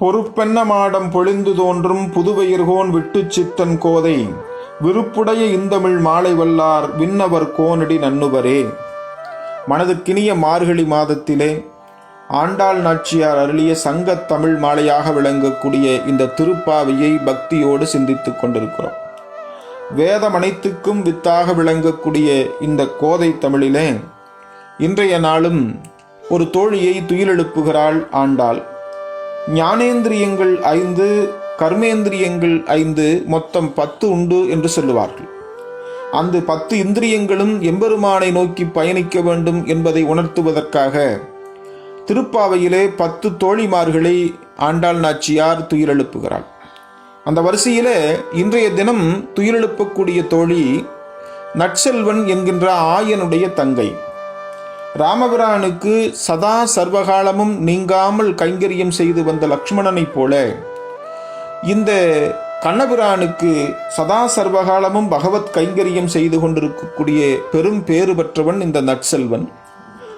பொறுப்பென்ன மாடம் பொழிந்து தோன்றும் புதுவயிர்கோன் விட்டுச் சித்தன் கோதை. விருப்புடைய இந்தமிழ் மாலை வல்லார் விண்ணவர் கோனடி நன்னுவரே மனதுக்கினிய மார்கழி மாதத்திலே ஆண்டாள் நாச்சியார் அருளிய சங்கத் தமிழ் மாலையாக விளங்கக்கூடிய இந்த திருப்பாவையை பக்தியோடு சிந்தித்துக் கொண்டிருக்கிறோம். வேதம் அனைத்துக்கும் வித்தாக விளங்கக்கூடிய இந்த கோதை தமிழிலே இன்றைய நாளும் ஒரு தோழியை துயிலெழுப்புகிறாள் ஆண்டாள். ஞானேந்திரியங்கள் ஐந்து கர்மேந்திரியங்கள் ஐந்து மொத்தம் பத்து உண்டு என்று சொல்லுவார்கள். அந்த பத்து இந்திரியங்களும் எம்பெருமானை நோக்கி பயணிக்க வேண்டும் என்பதை உணர்த்துவதற்காக திருப்பாவையிலே பத்து தோழிமார்களை ஆண்டாள் நாச்சியார் துயிரெழுப்புகிறாள் அந்த வரிசையிலே இன்றைய தினம் துயிரெழுப்பக்கூடிய தோழி நட்செல்வன் என்கின்ற ஆயனுடைய தங்கை. ராமபிரானுக்கு சதா சர்வகாலமும் நீங்காமல் கைங்கரியம் செய்து வந்த லக்ஷ்மணனைப் போல இந்த கண்ணபிரானுக்கு சதா சர்வகாலமும் பகவத் கைங்கரியம் செய்து கொண்டிருக்கக்கூடிய பெரும் பேறு பெற்றவன் இந்த நட்செல்வன்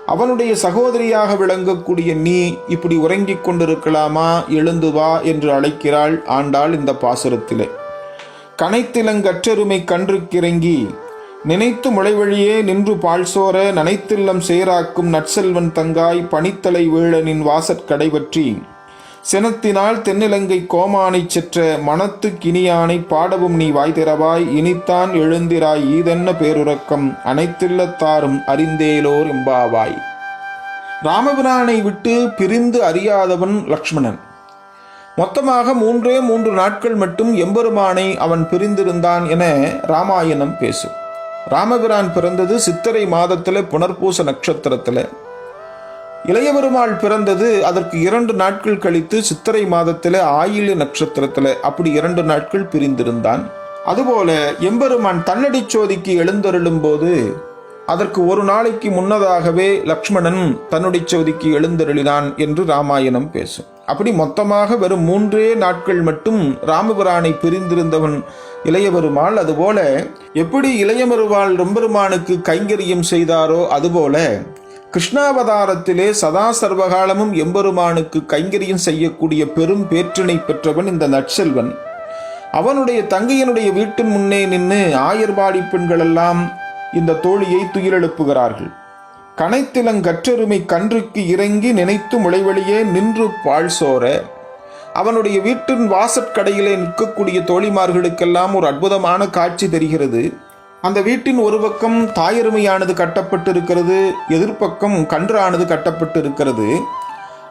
அவனுடைய சகோதரியாக விளங்கக்கூடிய நீ இப்படி உறங்கிக் கொண்டிருக்கலாமா? எழுந்து வா என்று அழைக்கிறாள் ஆண்டாள் இந்த பாசுரத்திலே. கனைத்திலங்கற்றெருமை கன்றுக்கிறங்கி நினைத்து முளைவழியே நின்று பாழ்சோர நனைத்தில்லம் சேராக்கும் நற்செல்வன் தங்காய் பனித்தலை வீழனின் வாசற்கடை பற்றி சினத்தினால் தென்னிலங்கை கோமானைச் செற்ற மனத்து கினியானை பாடவும் நீ வாய் திறவாய் இனித்தான் எழுந்திராய் ஈதென்ன பேருறக்கம் அனைத்தில்லத்தாரும் அறிந்தேலோர் எம்பாவாய் ராமபிரானை விட்டு பிரிந்து அறியாதவன் லக்ஷ்மணன். மொத்தமாக மூன்றே மூன்று நாட்கள் மட்டும் எம்பெருமானை அவன் பிரிந்திருந்தான் என ராமாயணம் பேசும். ராமபிரான் பிறந்தது சித்திரை மாதத்தில் புனர்பூச நட்சத்திரத்தில். இளையபெருமாள் பிறந்தது அதற்கு இரண்டு நாட்கள் கழித்து சித்திரை மாதத்தில் ஆயில்ய நட்சத்திரத்தில். அப்படி இரண்டு நாட்கள் பிரிந்திருந்தான். அதுபோல எம்பெருமான் தன்னடி சோதிக்கு எழுந்தருளும் போது அதற்கு ஒரு நாளைக்கு முன்னதாகவே லக்ஷ்மணன் தன்னுடைய சோதிக்கு எழுந்தருளினான் என்று ராமாயணம் பேசும். அப்படி மொத்தமாக வெறும் மூன்றே நாட்கள் மட்டும் ராமபிரானை பிரிந்திருந்தவன் இளையபெருமாள். அதுபோல எப்படி இளையமருவாள் ரொம்பெருமானுக்கு கைங்கரியம் செய்தாரோ அதுபோல கிருஷ்ணாவதாரத்திலே சதா சர்வகாலமும் எம்பெருமானுக்கு கைங்கரியம் செய்யக்கூடிய பெரும் பேற்றினை பெற்றவன் இந்த நற்செல்வன். அவனுடைய தங்கையனுடைய வீட்டின் முன்னே நின்று ஆயர்பாடி பெண்களெல்லாம் இந்த தோழியை துயிலெழுப்புகிறார்கள். கனைத்திலங்கற்றெருமை கன்றுக்கு இறங்கி நினைத்து முளைவழியே நின்று பாழ் சோர. அவனுடைய வீட்டின் வாசற்கடையிலே நிற்கக்கூடிய தோழிமார்களுக்கெல்லாம் ஒரு அற்புதமான காட்சி தெரிகிறது. அந்த வீட்டின் ஒரு பக்கம் தாயருமையானது கட்டப்பட்டிருக்கிறது எதிர்ப்பக்கம் கன்றானது கட்டப்பட்டு இருக்கிறது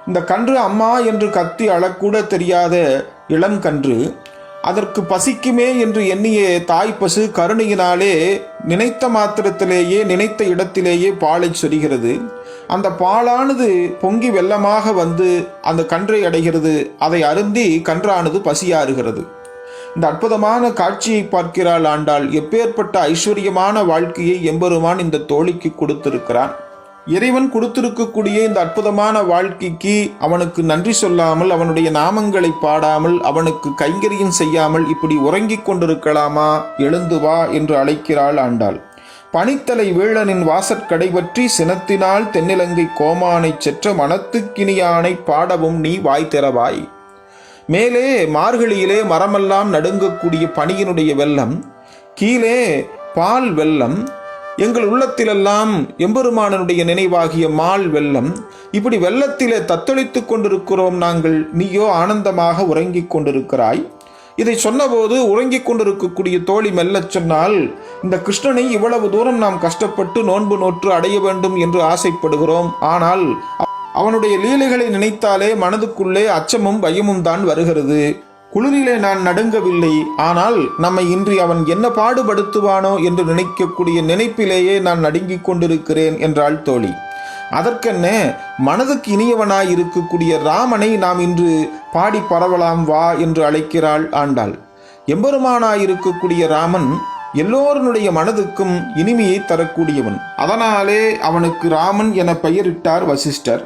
இந்த கன்று அம்மா என்று கத்தி அழக்கூட தெரியாத இளம் கன்று அதற்கு பசிக்குமே என்று எண்ணிய தாய் பசு கருணையினாலே நினைத்த மாத்திரத்திலேயே நினைத்த இடத்திலேயே பாலை சொரிகிறது. அந்த பாலானது பொங்கி வெள்ளமாக வந்து அந்த கன்றை அடைகிறது. அதை அருந்தி கன்றானது பசியாறுகிறது. இந்த அற்புதமான காட்சியை பார்க்கிறாள் ஆண்டாள். எப்பேற்பட்ட ஐஸ்வர்யமான வாழ்க்கையை எம்பெருமான் இந்த தோழிக்கு கொடுத்திருக்கிறான். இறைவன் கொடுத்திருக்கக்கூடிய இந்த அற்புதமான வாழ்க்கைக்கு அவனுக்கு நன்றி சொல்லாமல் அவனுடைய நாமங்களை பாடாமல் அவனுக்கு கைங்கரியம் செய்யாமல் இப்படி உறங்கிக் கொண்டிருக்கலாமா? எழுந்து வா என்று அழைக்கிறாள் ஆண்டாள். பனித்தலை வீழனின் வாசற்கடை பற்றி சினத்தினால் தென்னிலங்கை கோமானைச் செற்ற மனத்துக்கினியானை பாடவும் நீ வாய் திறவாய். மேலே மார்கழியிலே மரமெல்லாம் நடுங்கக்கூடிய பனியினுடைய வெள்ளம் கீழே பால் வெள்ளம் எங்கள் உள்ளத்திலெல்லாம் எம்பெருமானனுடைய நினைவாகிய மால் வெள்ளம். இப்படி வெள்ளத்திலே தத்தளித்துக் கொண்டிருக்கிறோம் நாங்கள். நீயோ ஆனந்தமாக உறங்கிக் கொண்டிருக்கிறாய். இதை சொன்னபோது உறங்கிக் கொண்டிருக்கக்கூடிய தோழி மெல்லச் சொன்னால் இந்த கிருஷ்ணனை இவ்வளவு தூரம் நாம் கஷ்டப்பட்டு நோன்பு நோற்று அடைய வேண்டும் என்று ஆசைப்படுகிறோம். ஆனால் அவனுடைய லீலைகளை நினைத்தாலே மனதுக்குள்ளே அச்சமும் பயமும் தான் வருகிறது. குளிரிலே நான் நடுங்கவில்லை. ஆனால் நம்மை இன்றி அவன் என்ன பாடுபடுத்துவானோ என்று நினைக்கக்கூடிய நினைப்பிலேயே நான் நடுங்கிக் கொண்டிருக்கிறேன் என்றாள் தோழி. அதற்கென்ன மனதுக்கு இனியவனாய் இருக்கக்கூடிய ராமனை நாம் இன்று பாடி பரவலாம் வா என்று அழைக்கிறாள் ஆண்டாள். எம்பெருமானாயிருக்கக்கூடிய ராமன் எல்லோருடைய மனதுக்கும் இனிமையை தரக்கூடியவன். அதனாலே அவனுக்கு ராமன் என பெயரிட்டார் வசிஷ்டர்.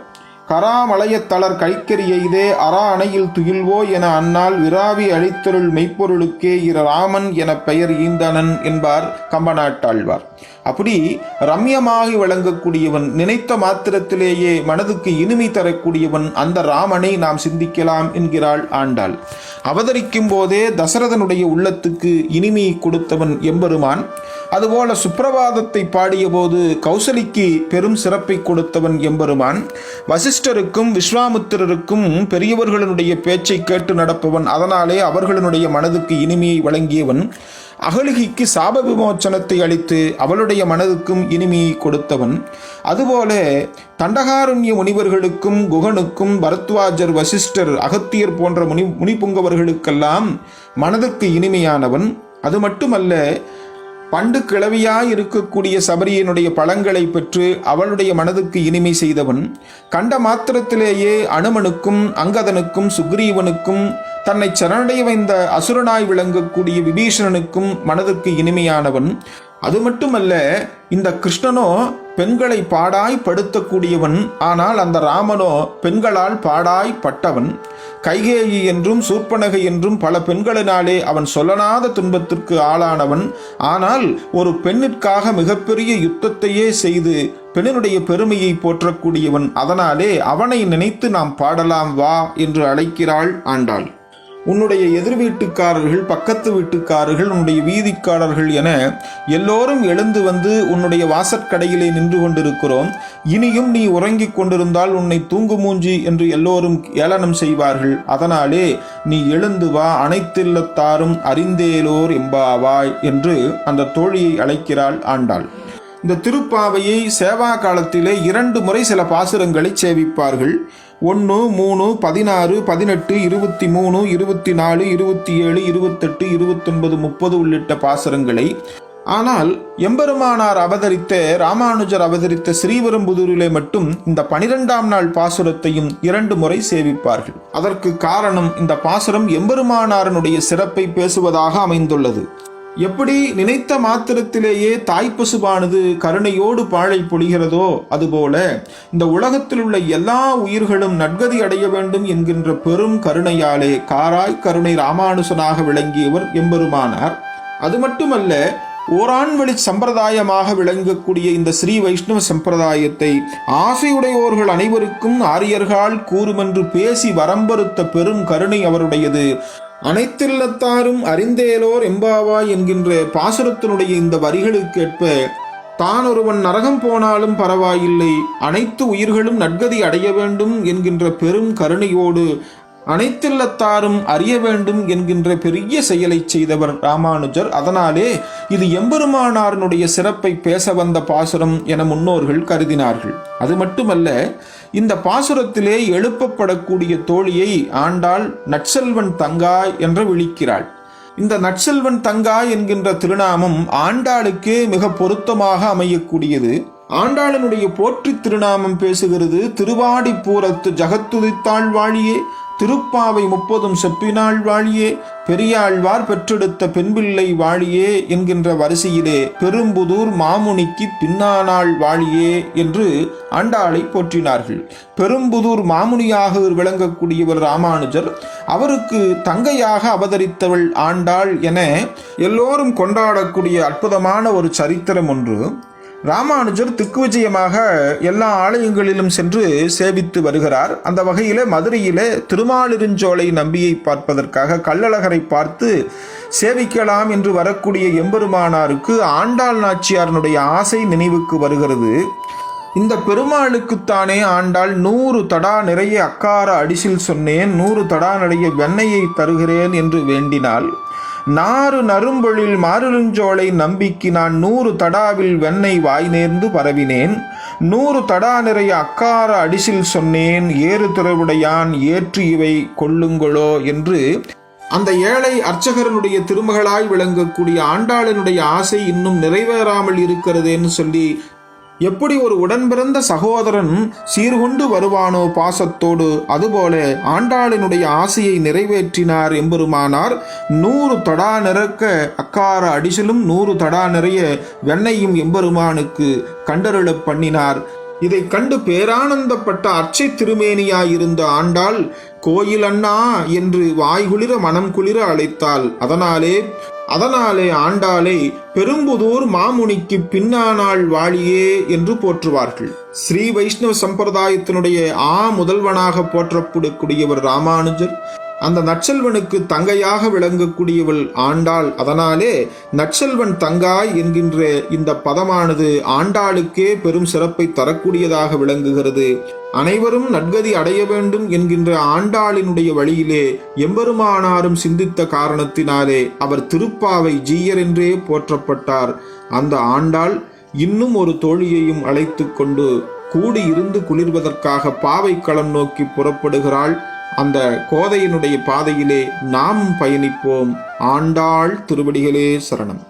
கராமலையத்தளர் கைக்கறி எய்தே அரா அணையில் துயில்வோ என அன்னால் விராவி அழித்தருள் மெய்ப்பொருளுக்கே இர ராமன் என பெயர் ஈந்தனன் என்பார் கம்பநாட்டாழ்வார் அப்படி ரம்யமாகி விளங்கக்கூடியவன் நினைத்த மாத்திரத்திலேயே மனதுக்கு இனிமை தரக்கூடியவன் அந்த ராமனை நாம் சிந்திக்கலாம் என்கிறாள் ஆண்டாள். அவதரிக்கும் போதே தசரதனுடைய உள்ளத்துக்கு இனிமையை கொடுத்தவன் எம்பெருமான். அதுபோல சுப்பிரபாதத்தை பாடியபோது கௌசலிக்கு பெரும் சிறப்பை கொடுத்தவன் எம்பெருமான். வசிஷ்டருக்கும் விஸ்வாமுத்திரருக்கும் பெரியவர்களுடைய பேச்சை கேட்டு நடப்பவன் அதனாலே அவர்களுடைய மனதுக்கு இனிமையை வழங்கியவன். அகலிகைக்கு சாப விமோச்சனத்தை அளித்து அவளுடைய மனதுக்கும் இனிமையை கொடுத்தவன். அதுபோல தண்டகாரண்ய முனிவர்களுக்கும் குகனுக்கும் பரத்வாஜர் வசிஷ்டர் அகத்தியர் போன்ற முனி முனிபுங்கவர்களுக்கெல்லாம் மனதுக்கு இனிமையானவன். அது மட்டுமல்ல பண்டு கிளவியாய் இருக்கக்கூடிய சபரியனுடைய பழங்களை பெற்று அவளுடைய மனதுக்கு இனிமை செய்தவன் கண்ட மாத்திரத்திலேயே அனுமனுக்கும் அங்கதனுக்கும் சுக்ரீவனுக்கும் தன்னை சரணடைய வைந்த அசுரனாய் விளங்கக்கூடிய விபீஷணனுக்கும் மனதுக்கு இனிமையானவன். அது மட்டுமல்ல இந்த கிருஷ்ணனோ பெண்களை பாடாய் படுத்தக்கூடியவன் ஆனால் அந்த ராமனோ பெண்களால் பாடாய் பட்டவன். கைகேயி என்றும் சூர்ப்பனகை என்றும் பல பெண்களினாலே அவன் சொல்லனாத துன்பத்திற்கு ஆளானவன். ஆனால் ஒரு பெண்ணிற்காக மிகப்பெரிய யுத்தத்தையே செய்து பெண்ணினுடைய பெருமையை போற்றக்கூடியவன். அதனாலே அவனை நினைத்து நாம் பாடலாம் வா என்று அழைக்கிறாள் ஆண்டாள். உன்னுடைய எதிர் வீட்டுக்காரர்கள் பக்கத்து வீட்டுக்காரர்கள் உன்னுடைய வீதிக்காரர்கள் என எல்லோரும் எழுந்து வந்து உன்னுடைய வாசற்கடையிலே நின்று கொண்டிருக்கிறோம். இனியும் நீ உறங்கிக் கொண்டிருந்தால் உன்னை தூங்கு மூஞ்சி என்று எல்லோரும் ஏளனம் செய்வார்கள். அதனாலே நீ எழுந்து வா அனைத்தில்லத்தாரும் அறிந்தேலோர் எம்பாவாய் என்று அந்த தோழியை அழைக்கிறாள் ஆண்டாள். இந்த திருப்பாவையை சேவா காலத்திலே இரண்டு முறை சில பாசுரங்களை சேவிப்பார்கள். ஒன்று மூணு பதினாறு பதினெட்டு இருபத்தி மூணு இருபத்தி நாலு இருபத்தி ஏழு இருபத்தெட்டு இருபத்தொன்பது முப்பது உள்ளிட்ட பாசரங்களை. ஆனால் எம்பெருமானார் அவதரித்த ராமானுஜர் அவதரித்த ஸ்ரீவெரும்புதூரிலே மட்டும் இந்த பனிரெண்டாம் நாள் பாசுரத்தையும் இரண்டு முறை சேவிப்பார்கள். அதற்கு காரணம் இந்த பாசுரம் எம்பெருமானாரனுடைய சிறப்பை பேசுவதாக அமைந்துள்ளது. எப்படி நினைத்த மாத்திரத்திலேயே தாய்ப்பசுவானது கருணையோடு பாழை பொழிகிறதோ அதுபோல இந்த உலகத்தில் உள்ள எல்லா உயிர்களும் நற்கதி அடைய வேண்டும் என்கின்ற பெரும் கருணையாலே காராய் கருணை ராமானுசனாக விளங்கியவர் எம்பெருமானார். அது மட்டுமல்ல ஓராண்வழி சம்பிரதாயமாக விளங்கக்கூடிய இந்த ஸ்ரீ வைஷ்ணவ சம்பிரதாயத்தை ஆசையுடையோர்கள் அனைவருக்கும் ஆரியர்கள் கூறுமென்று பேசி வரம்பறுத்த பெரும் கருணை அவருடையது. அனைத்தில்லத்தாரும் அறிந்தேலோர் எம்பாவாய் என்கின்ற பாசுரத்தினுடைய இந்த வரிகளுக்கேற்ப தான் ஒருவன் நரகம் போனாலும் பரவாயில்லை அனைத்து உயிர்களும் நற்கதி அடைய வேண்டும் என்கின்ற பெரும் கருணையோடு அனைத்தில்லத்தாரும் அறிய வேண்டும் என்கின்ற பெரிய செயலை செய்தவர் ராமானுஜர். அதனாலே இது எம்பெருமானாரனுடைய சிறப்பை பேச வந்த பாசுரம் என முன்னோர்கள் கருதினார்கள். அது மட்டுமல்ல இந்த பாசுரத்திலே எழுப்பப்படக்கூடிய தோழியை ஆண்டாள் நட்செல்வன் தங்காய் என்று விழிக்கிறாள். இந்த நட்செல்வன் தங்காய் என்கின்ற திருநாமம் ஆண்டாளுக்கே மிக பொருத்தமாக அமையக்கூடியது. ஆண்டாளனுடைய போற்றி திருநாமம் பேசுகிறது திருவாடிப்பூரத்து ஜகத்துதித்தாள் வாழியே திருப்பாவை முப்பதும் செப்பினாள் வாழியே பெரியாழ்வார் பெற்றெடுத்த பெண்பிள்ளை வாழியே என்கின்ற வரிசையிலே பெரும்புதூர் மாமுனிக்கு பின்னானாள் வாழியே என்று ஆண்டாளை போற்றினார்கள். பெரும்புதூர் மாமுனியாக விளங்கக்கூடியவர் ராமானுஜர் அவருக்கு தங்கையாக அவதரித்தவள் ஆண்டாள் என எல்லோரும் கொண்டாடக்கூடிய அற்புதமான ஒரு சரித்திரம் ஒன்று. ராமானுஜர் திக்குவிஜயமாக எல்லா ஆலயங்களிலும் சென்று சேவித்து வருகிறார். அந்த வகையிலே மதுரையிலே திருமாலிருஞ்சோலை நம்பியை பார்ப்பதற்காக கள்ளழகரை பார்த்து சேவிக்கலாம் என்று வரக்கூடிய எம்பெருமானாருக்கு ஆண்டாள் நாச்சியாரனுடைய ஆசை நினைவுக்கு வருகிறது. இந்த பெருமாளுக்குத்தானே ஆண்டாள் நூறு தடா நிறைய அக்கார அடிசில் சொன்னேன் நூறு தடா நிறைய வெண்ணையை தருகிறேன் என்று வேண்டினாள். நாறு நரும்பொழில் மாருஞ்சோலை நம்பிக்கு நான் நூறு தடாவில் வெண்ணெய் வாய் நேர்ந்து பரவினேன். நூறு தடா நிறைய அக்கார அடிசில் சொன்னேன். ஏறு துறவுடையான் ஏற்று இவை கொள்ளுங்களோ என்று. அந்த ஏழை அர்ச்சகரனுடைய திருமகளாய் விளங்கக்கூடிய ஆண்டாளனுடைய ஆசை இன்னும் நிறைவேறாமல் இருக்கிறதேன்னு சொல்லி எப்படி ஒரு உடன்பிறந்த சகோதரன் சீர்கொண்டு வருவானோ பாசத்தோடு? அதுபோல ஆண்டாளினுடைய ஆசையை நிறைவேற்றினார் எம்பெருமானார். நூறு தடா நிறக்க அக்கார அடிசிலும் நூறு தடா நிறைய வெண்ணையும் எம்பெருமானுக்கு கண்டருளப் பண்ணினார். இதை கண்டு பேரானந்தப்பட்ட அச்சை திருமேனியாயிருந்த ஆண்டாள் கோயில் அண்ணா என்று வாய்குளிர மனம் குளிர அழைத்தாள். அதனாலே அதனாலே ஆண்டாளை பெரும்புதூர் மாமுனிக்கு பின்னானாள் வாழியே என்று போற்றுவார்கள். ஸ்ரீ வைஷ்ணவ சம்பிரதாயத்தினுடைய ஆ முதல்வனாக போற்றப்படக்கூடியவர் ராமானுஜர் அந்த நற்செல்வனுக்கு தங்கையாக விளங்கக்கூடியவள் ஆண்டாள். அதனாலே நற்செல்வன் தங்காய் என்கின்ற இந்த பதமானது ஆண்டாளுக்கே பெரும் சிறப்பை தரக்கூடியதாக விளங்குகிறது. அனைவரும் நற்கதி அடைய வேண்டும் என்கின்ற ஆண்டாளினுடைய வழியிலே எம்பெருமானாரும் சிந்தித்த காரணத்தினாலே அவர் திருப்பாவை ஜீயர் என்றே போற்றப்பட்டார். அந்த ஆண்டாள் இன்னும் ஒரு தோழியையும் அழைத்து கொண்டு கூடியிருந்து குளிர்வதற்காக பாவை களம் நோக்கி புறப்படுகிறாள். அந்த கோதையினுடைய பாதையிலே நாம் பயணிப்போம். ஆண்டாள் திருவடிகளே சரணம்.